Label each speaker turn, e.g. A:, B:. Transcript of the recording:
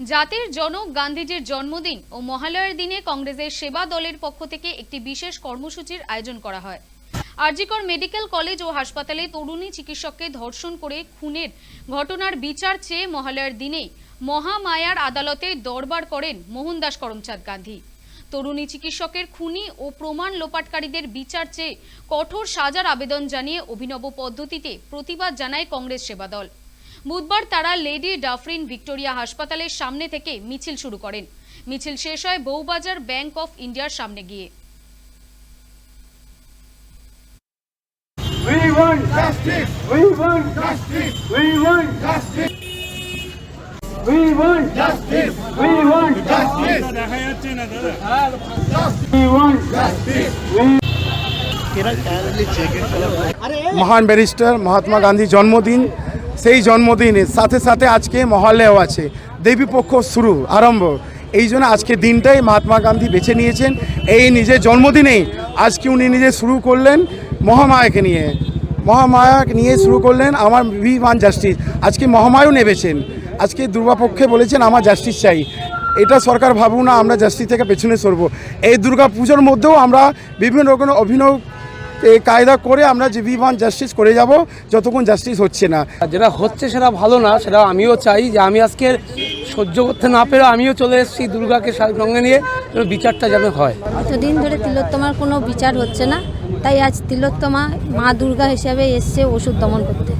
A: জাতির জনক গান্ধীজির জন্মদিন ও মহালয়ার দিনে কংগ্রেসের সেবা দলের পক্ষ থেকে একটি বিশেষ কর্মসূচির আয়োজন করা হয়। আরজিকর মেডিকেল কলেজ ও হাসপাতালে তরুণী চিকিৎসককে ধর্ষণ করে খুনের ঘটনার বিচার চেয়ে মহালয়ার দিনেই মহামায়ার আদালতে দরবার করেন মোহনদাস করমচাঁদ গান্ধী। তরুণী চিকিৎসকের খুনি ও প্রমাণ লোপাটকারীদের বিচার চেয়ে কঠোর সাজার আবেদন জানিয়ে অভিনব পদ্ধতিতে প্রতিবাদ জানায় কংগ্রেস সেবা দল। বুধবার তারা লেডি ডাফরিন ভিক্টোরিয়া হাসপাতালের সামনে থেকে মিছিল শুরু করেন মিছিল শেষ হয় বউবাজার ব্যাংক অফ ইন্ডিয়ার সামনে গিয়ে
B: We want justice. We want justice. We want justice. We want justice. We want justice.
C: দেখা যাচ্ছে না দাদা
B: We want justice.
D: মহান ব্যারিস্টার মহাত্মা গান্ধী জন্মদিন সেই জন্মদিনের সাথে সাথে আজকে মহালয়াও আছে। দেবীপক্ষ শুরু, আরম্ভ। এই জন্য আজকে দিনটাই মহাত্মা গান্ধী বেছে নিয়েছেন। এই নিজের জন্মদিনেই আজকে উনি নিজে শুরু করলেন মহামায়াকে নিয়ে। মহামায়াকে নিয়ে শুরু করলেন আমার ওয়ান জাস্টিস। আজকে মহামায়ও নেবেছেন। আজকে দুর্গাপক্ষে বলেছেন, আমার জাস্টিস চাই। এটা সরকার ভাবুক না, আমরা জাস্টিস থেকে পেছনে সরবো। এই দুর্গা পুজোর মধ্যেও আমরা বিভিন্ন রকমের অভিনব এই কায়দা করে আমরা যে বিমান জাস্টিস করে যাব যতক্ষণ জাস্টিস হচ্ছে না।
E: আর যেটা হচ্ছে সেটা ভালো না সেটা আমিও চাই যে আমি আজকে সহ্য করতে না পেরে আমিও চলে এসেছি দুর্গাকে সঙ্গে নিয়ে বিচারটা যেন হয়।
F: এতদিন ধরে তিলোত্তমার কোনো বিচার হচ্ছে না তাই আজ তিলোত্তমা মা দুর্গা হিসাবে এসছে ওষুধ দমন করতে।